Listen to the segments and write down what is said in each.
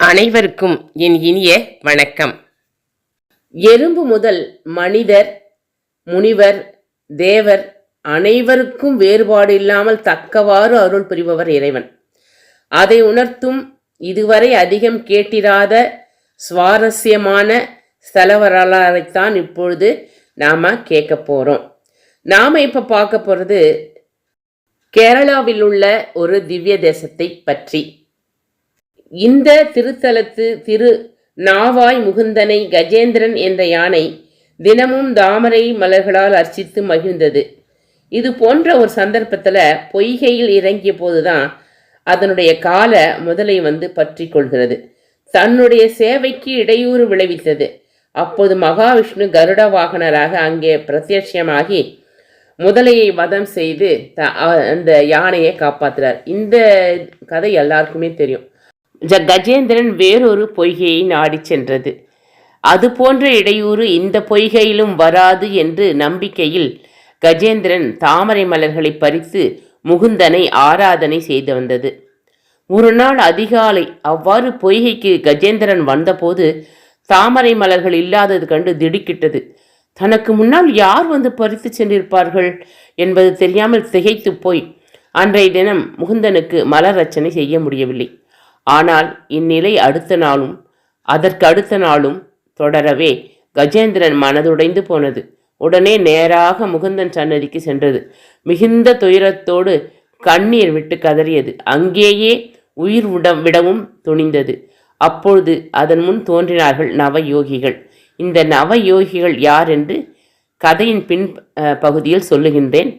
அனைவருக்கும் என் இனிய வணக்கம். எறும்பு முதல் மனிதர் முனிவர் தேவர் அனைவருக்கும் வேறுபாடு இல்லாமல் தக்கவாறு அருள் புரிபவர் இறைவன். அதை உணர்த்தும் இதுவரை அதிகம் கேட்டிராத சுவாரஸ்யமான ஸ்தல வரலாறைத்தான் இப்பொழுது நாம் கேட்க போகிறோம் நாம் இப்போ பார்க்க போகிறது கேரளாவில் உள்ள ஒரு திவ்ய தேசத்தை பற்றி. இந்த திருத்தலத்து திரு நாவாய் முகுந்தனை கஜேந்திரன் என்ற யானை தினமும் தாமரை மலர்களால் அர்ச்சித்து மகிழ்ந்தது. இது போன்ற ஒரு சந்தர்ப்பத்தில் பொய்கையில் இறங்கிய போதுதான் அதனுடைய கால முதலை வந்து பற்றி கொள்கிறது. தன்னுடைய சேவைக்கு இடையூறு விளைவித்தது. அப்போது மகாவிஷ்ணு கருட வாகனராக அங்கே பிரத்யட்சமாகி முதலையை வதம் செய்து த அந்த யானையை காப்பாற்றுறார் இந்த கதை எல்லாருக்குமே தெரியும். ஜ கஜேந்திரன் வேறொரு பொய்கையை நாடி சென்றது. அது போன்ற இடையூறு இந்த பொய்கையிலும் வராது என்று நம்பிக்கையில் கஜேந்திரன் தாமரை மலர்களை பறித்து முகுந்தனை ஆராதனை செய்து வந்தது. ஒரு நாள் அதிகாலை அவ்வாறு பொய்கைக்கு கஜேந்திரன் வந்தபோது தாமரை மலர்கள் இல்லாதது கண்டு திடுக்கிட்டது. தனக்கு முன்னால் யார் வந்து பறித்து சென்றிருப்பார்கள் என்பது தெரியாமல் திகைத்து போய் அன்றைய தினம் முகுந்தனுக்கு மலர் ரச்சனை செய்ய முடியவில்லை. ஆனால் இந்நிலை அடுத்த நாளும் அதற்கு அடுத்த நாளும் தொடரவே கஜேந்திரன் மனதுடைந்து போனது. உடனே நேராக முகுந்தன் சன்னதிக்கு சென்றது. மிகுந்த துயரத்தோடு கண்ணீர் விட்டு கதறியது. அங்கேயே உயிர் விட விடவும் துணிந்தது. அப்பொழுது அதன் முன் தோன்றினார்கள் நவயோகிகள். இந்த நவயோகிகள் யார் என்று கதையின் பின் பகுதியில் சொல்லுகின்றேன்.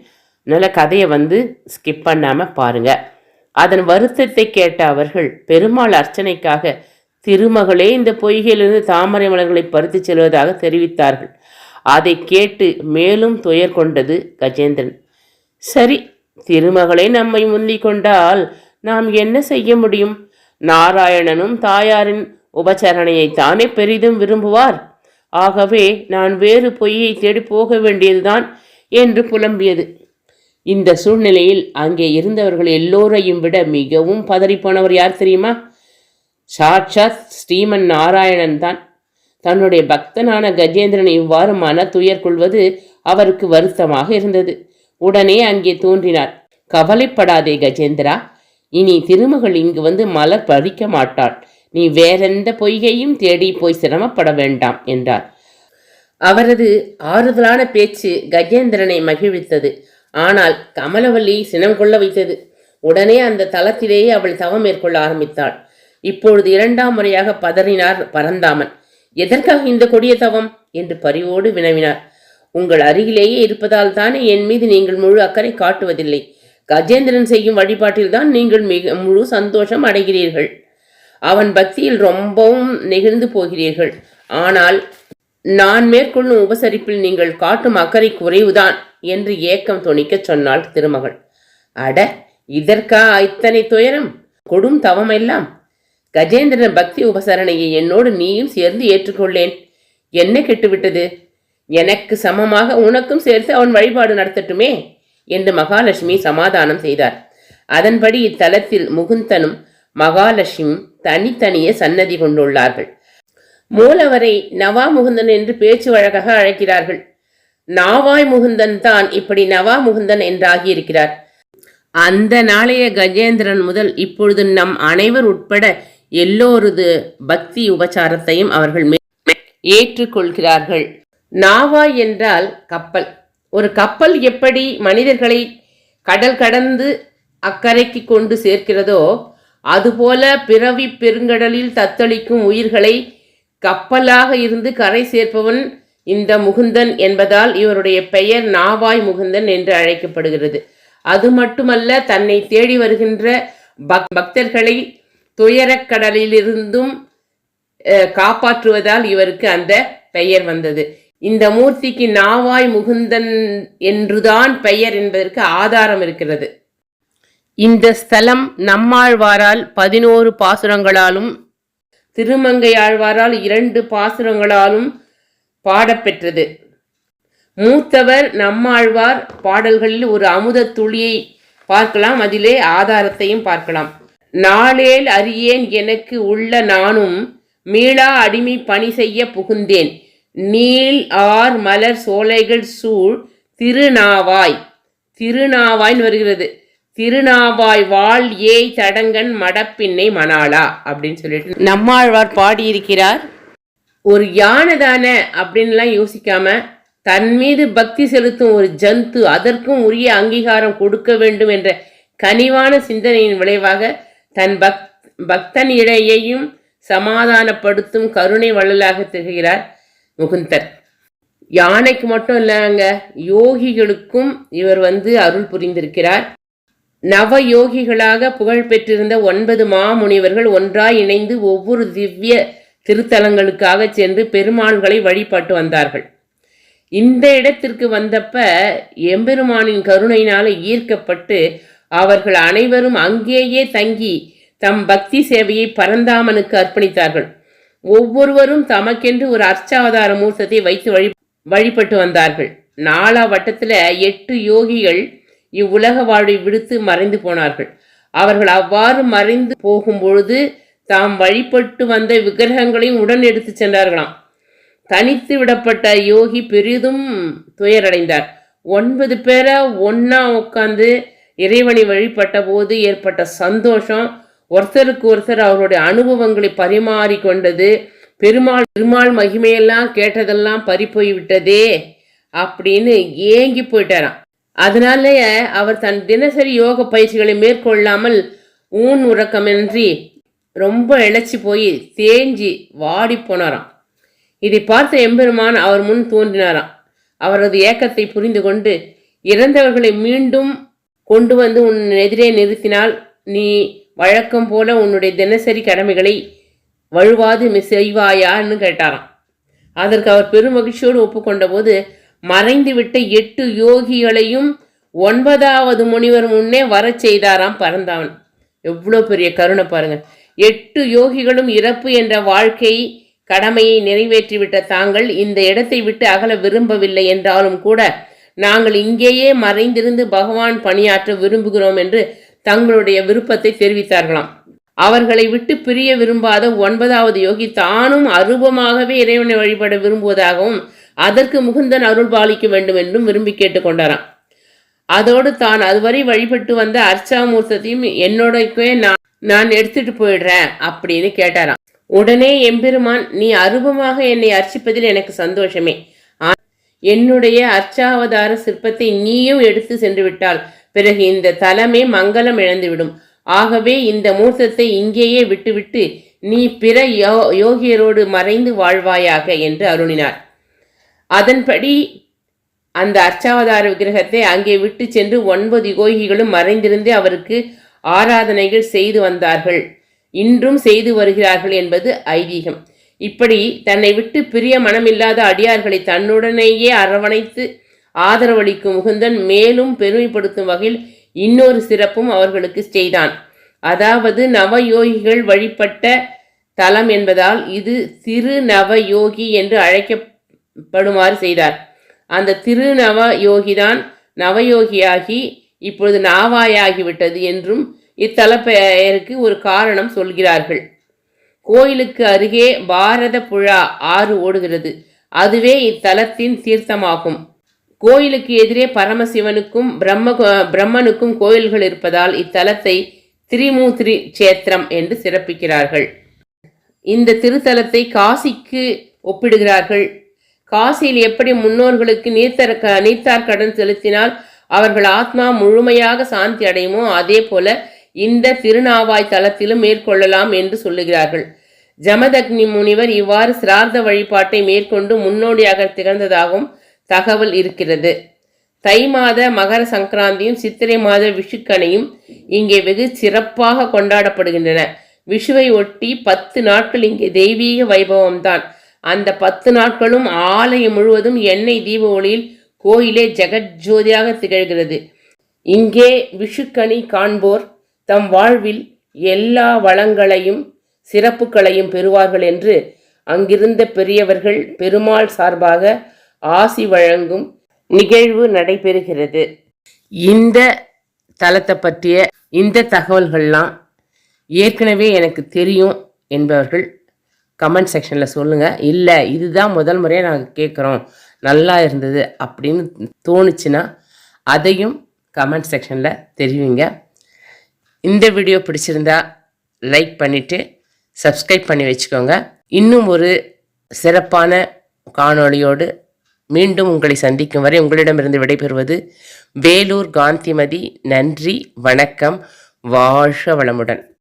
நல்ல கதையை வந்து ஸ்கிப் பண்ணாமல் பாருங்கள் அதன் வருத்தத்தை கேட்ட அவர்கள் பெருமாள் அர்ச்சனைக்காக திருமகளே இந்த பொய்கையிலிருந்து தாமரை மலர்களை பறித்துச் செல்வதாக தெரிவித்தார்கள். அதை கேட்டு மேலும் துயர் கொண்டது கஜேந்திரன். சரி திருமகளை நம்மை முந்திக் கொண்டால் நாம் என்ன செய்ய முடியும்? நாராயணனும் தாயாரின் உபச்சரணையை தானே பெரிதும் விரும்புவார். ஆகவே நான் வேறு பொய்யை தேடி போக வேண்டியதுதான் என்று புலம்பியது. இந்த சூழ்நிலையில் அங்கே இருந்தவர்கள் எல்லோரையும் விட மிகவும் பதறிப்போனவர் யார் தெரியுமா? சாட்சாத் ஸ்ரீமன் நாராயணன் தான். தன்னுடைய பக்தனான கஜேந்திரன் இவ்வாறு மன துயர் கொள்வது அவருக்கு வருத்தமாக இருந்தது. உடனே அங்கே தோன்றினார் கவலைப்படாதே கஜேந்திரா இனி திருமகள் இங்கு வந்து மலர் பறிக்க மாட்டாள். நீ வேறெந்த பொய்கையும் தேடி போய் சிரமப்பட வேண்டாம் என்றார். அவரது ஆறுதலான பேச்சு கஜேந்திரனை மகிழ்வித்தது. ஆனால் கமலவல்லி சினம் கொள்ள வைத்தது. உடனே அந்த தளத்திலேயே அவள் தவம் மேற்கொள்ள ஆரம்பித்தாள். இப்பொழுது இரண்டாம் முறையாக பதறினார் பரந்தாமன். எதற்காக இந்த கொடிய தவம்? என்று பரிவோடு வினவினார். உங்கள் அருகிலேயே இருப்பதால் தானே என் மீது நீங்கள் முழு அக்கறை காட்டுவதில்லை. கஜேந்திரன் செய்யும் வழிபாட்டில்தான் நீங்கள் மிக முழு சந்தோஷம் அடைகிறீர்கள். அவன் பக்தியில் ரொம்பவும் நெகிழ்ந்து போகிறீர்கள். ஆனால் நான் மேற்கொள்ளும் உபசரிப்பில் நீங்கள் காட்டும் அக்கறை குறைவுதான் என்று ஏக்கம் துணிக்கச் சொன்னாள் திருமகள். அட இதற்கா இத்தனை துயரம்? கொடும் தவமெல்லாம். கஜேந்திரன் பக்தி உபசரணையை என்னோடு நீயும் சேர்ந்து ஏற்றுக்கொள்ளேன். என்ன கெட்டுவிட்டது? எனக்கு சமமாக உனக்கும் சேர்த்து அவன் வழிபாடு நடத்தட்டுமே என்று மகாலட்சுமி சமாதானம் செய்தார். அதன்படி இத்தலத்தில் முகுந்தனும் மகாலட்சுமியும் தனித்தனியே சன்னதி கொண்டுள்ளார்கள். மூலவரை நவா முகுந்தன் என்று பேச்சு வழக்காக அழைக்கிறார்கள். நாவாய் முகுந்தன் தான் இப்படி நவா முகுந்தன் என்றாகி இருக்கிறார் அந்த நாளைய கஜேந்திரன் முதல் இப்பொழுது நம் அனைவர் உட்பட எல்லோரது பக்தி உபச்சாரத்தையும் அவர்கள் ஏற்றுக்கொள்கிறார்கள். நாவாய் என்றால் கப்பல். ஒரு கப்பல் எப்படி மனிதர்களை கடல் கடந்து அக்கறைக்கு கொண்டு சேர்க்கிறதோ அதுபோல பிறவி பெருங்கடலில் தத்தளிக்கும் உயிர்களை கப்பலாக இருந்து கரை சேர்ப்பவன் இந்த முகுந்தன் என்பதால் இவருடைய பெயர் நாவாய் முகுந்தன் என்று அழைக்கப்படுகிறது. அது மட்டுமல்ல தன்னை தேடி வருகின்ற பக் பக்தர்களை துயரக்கடலிலிருந்தும் காப்பாற்றுவதால் இவருக்கு அந்த பெயர் வந்தது. இந்த மூர்த்திக்கு நாவாய் முகுந்தன் என்றுதான் பெயர் என்பதற்கு ஆதாரம் இருக்கிறது. இந்த ஸ்தலம் நம்மாழ்வாரால் பதினோரு பாசுரங்களாலும் திருமங்கையாழ்வாரால் இரண்டு பாசுரங்களாலும் பாடப்பெற்றது. மூத்தவர் நம்மாழ்வார் பாடல்களில் ஒரு அமுத துளியை பார்க்கலாம் அதிலே ஆதாரத்தையும் பார்க்கலாம். நாளேல் அறியேன் எனக்கு உள்ள நானும் மீளா அடிமை பணி செய்ய புகுந்தேன். நீள் ஆர் மலர் சோலைகள் சூழ் திருநாவாய். திருநாவாய்ன்னு வருகிறது. திருநாவாய் வாழ் ஏய் தடங்கன் மடப்பின்னை மணாளா அப்படின்னு சொல்லிட்டு நம்மாழ்வார் பாடியிருக்கிறார். ஒரு யானை தானே அப்படின்லாம் யோசிக்காம தன் மீது பக்தி செலுத்தும் ஒரு ஜந்து அதற்கும் உரிய அங்கீகாரம் கொடுக்க வேண்டும் என்ற கனிவான சிந்தனையின் விளைவாக தன் பக் பக்தன் இடையையும் சமாதானப்படுத்தும் கருணை வள்ளலாக திகழ்கிறார் முகுந்தர். யானைக்கு மட்டும் இல்லைங்க யோகிகளுக்கும் இவர் வந்து அருள் புரிந்திருக்கிறார். நவ யோகிகளாக புகழ் பெற்றிருந்த ஒன்பது மாமுனிவர்கள் ஒன்றாய் இணைந்து ஒவ்வொரு திவ்ய திருத்தலங்களுக்காக சென்று பெருமாள்களை வழிபட்டு வந்தார்கள். இந்த இடத்திற்கு வந்தப்ப எம்பெருமானின் கருணையினால ஈர்க்கப்பட்டு அவர்கள் அனைவரும் அங்கேயே தங்கி தம் பக்தி சேவையை பரந்தாமனுக்கு அர்ப்பணித்தார்கள். ஒவ்வொருவரும் தமக்கென்று ஒரு அர்ச்சாவதார மூர்த்தத்தை வைத்து வழி வழிபட்டு வந்தார்கள். நாலா வட்டத்தில் எட்டு யோகிகள் இவ்வுலக வாழ்வை விடுத்து மறைந்து போனார்கள். அவர்கள் அவ்வாறு மறைந்து போகும் பொழுது தாம் வழிபட்டு வந்த விக்கிரகங்களையும் உடன் எடுத்து சென்றார்களாம். தனித்து விடப்பட்ட யோகி பெரிதும் துயரடைந்தார். ஒன்பது பேரை ஒன்றா உட்காந்து இறைவனை வழிபட்ட போது ஏற்பட்ட சந்தோஷம் ஒருத்தருக்கு ஒருத்தர் அவருடைய அனுபவங்களை பரிமாறி கொண்டது பெருமாள் பெருமாள் மகிமையெல்லாம் கேட்டதெல்லாம் பறிப்போய் விட்டதே அப்படின்னு ஏங்கி போயிட்டாராம். அதனாலேயே அவர் தன் தினசரி யோக பயிற்சிகளை மேற்கொள்ளாமல் ஊன் உறக்கமின்றி ரொம்ப இழைச்சி போய் தேஞ்சி வாடி போனாராம். இதை பார்த்த எம்பெருமான் அவர் முன் தோன்றினாராம். அவரது ஏக்கத்தை புரிந்து கொண்டு இறந்தவர்களை மீண்டும் கொண்டு வந்து உன் எதிரே நிறுத்தினால் நீ வழக்கம் போல உன்னுடைய தினசரி கடமைகளை வழுவாது செய்வாயான்னு கேட்டாராம். அதற்கு அவர் பெரும் மகிழ்ச்சியோடு ஒப்புக்கொண்டபோது மறைந்துவிட்ட எட்டு யோகிகளையும் ஒன்பதாவது முனிவர் முன்னே வரச் செய்தாராம் பரந்தாவன் எவ்வளோ பெரிய கருணை பாருங்க. எட்டு யோகிகளும் இறப்பு என்ற வாழ்க்கை கடமையை நிறைவேற்றிவிட்ட தாங்கள் இந்த இடத்தை விட்டு அகல விரும்பவில்லை என்றாலும் கூட நாங்கள் இங்கேயே மறைந்திருந்து பகவான் பணியாற்ற விரும்புகிறோம் என்று தங்களுடைய விருப்பத்தை தெரிவித்தார்களாம். அவர்களை விட்டு பிரிய விரும்பாத ஒன்பதாவது யோகி தானும் அருபமாகவே இறைவனை வழிபட விரும்புவதாகவும் அதற்கு முகுந்தன் அருள் பாலிக்க வேண்டும் என்றும் விரும்பி கேட்டுக்கொண்டாராம். அதோடு தான் அதுவரை வழிபட்டு வந்த அர்ச்சாமூர்த்தத்தையும் என்னோடக்கே நான் நான் எடுத்துட்டு போயிடுறேன் அப்படின்னு கேட்டாராம். உடனே எம்பெருமான் நீ அருபமாக என்னை அர்ச்சிப்பதில் எனக்கு சந்தோஷமே. என்னுடைய அர்ச்சாவதார சிற்பத்தை நீயும் எடுத்து சென்று விட்டால் பிறகு இந்த தலமே மங்களம் இழந்துவிடும். ஆகவே இந்த மூர்த்தத்தை இங்கேயே விட்டுவிட்டு நீ பிற யோ யோகியரோடு மறைந்து வாழ்வாயாக என்று அருளினார். அதன்படி அந்த அர்ச்சாவதார விக்கிரகத்தை அங்கே விட்டு சென்று ஒன்பது யோகிகளும் மறைந்திருந்து அவருக்கு ஆராதனைகள் செய்து வந்தார்கள். இன்றும் செய்து வருகிறார்கள் என்பது ஐதீகம். இப்படி தன்னை விட்டு பிரிய மனமில்லாத அடியார்களை தன்னுடனேயே அரவணைத்து ஆதரவளிக்கும் முகுந்தன் மேலும் பெருமைப்படுத்தும் வகையில் இன்னொரு சிறப்பும் அவர்களுக்கு செய்தான். அதாவது நவயோகிகள் வழிபட்ட தலம் என்பதால் இது திருநவயோகி என்று அழைக்க படுமாறு செய்தார். அந்த திருநவ யோகிதான் நவயோகியாகி இப்பொழுது நாவாயாகிவிட்டது என்றும் இத்தலப்பெயருக்கு ஒரு காரணம் சொல்கிறார்கள். கோயிலுக்கு அருகே பாரத புழா ஆறு ஓடுகிறது. அதுவே இத்தலத்தின் தீர்த்தமாகும். கோயிலுக்கு எதிரே பரமசிவனுக்கும் பிரம்ம பிரம்மனுக்கும் கோயில்கள் இருப்பதால் இத்தலத்தை திரிமூத்திரி சேத்திரம் என்று சிறப்பிக்கிறார்கள். இந்த திருத்தலத்தை காசிக்கு ஒப்பிடுகிறார்கள். காசியில் எப்படி முன்னோர்களுக்கு நீர்த்தர க- நீர்த்தார் கடன் செலுத்தினால் அவர்கள் ஆத்மா முழுமையாக சாந்தி அடையுமோ அதே போல இந்த திருநாவாய் தலத்திலும் மேற்கொள்ளலாம் என்று சொல்லுகிறார்கள். ஜமதக்னி முனிவர் இவ்வாறு சிரார்த்த வழிபாட்டை மேற்கொண்டு முன்னோடியாக திகழ்ந்ததாகவும் தகவல் இருக்கிறது. தை மாத மகர சங்கராந்தியும் சித்திரை மாத விஷுக்கனையும் இங்கே வெகு சிறப்பாக கொண்டாடப்படுகின்றன. விஷுவை ஒட்டி பத்து நாட்கள் இங்கே தெய்வீக வைபவம்தான். அந்த பத்து நாட்களும் ஆலயம் முழுவதும் எண்ணெய் தீப ஒளியில் கோயிலே ஜெகஜோதியாக திகழ்கிறது. இங்கே விஷுக்கனி காண்போர் தம் வாழ்வில் எல்லா வளங்களையும் சிறப்புகளையும் பெறுவார்கள் என்று அங்கிருந்த பெரியவர்கள் பெருமாள் சார்பாக ஆசி வழங்கும் நிகழ்வு நடைபெறுகிறது. இந்த தலத்தை பற்றிய இந்த தகவல்கள்லாம் ஏற்கனவே எனக்கு தெரியும் என்பவர்கள் கமெண்ட் செக்ஷனில் சொல்லுங்கள் இல்லை இதுதான் முதல் முறையாக நாங்கள் கேட்குறோம் நல்லா இருந்தது அப்படின்னு தோணுச்சுன்னா அதையும் கமெண்ட் செக்ஷனில் தெரிவிங்க. இந்த வீடியோ பிடிச்சிருந்தா லைக் பண்ணிவிட்டு சப்ஸ்கிரைப் பண்ணி வச்சுக்கோங்க. இன்னும் ஒரு சிறப்பான காணொளியோடு மீண்டும் உங்களை சந்திக்கும் வரை உங்களிடமிருந்து விடைபெறுவது வேலூர் காந்திமதி. நன்றி வணக்கம். வாழ்க வளமுடன்.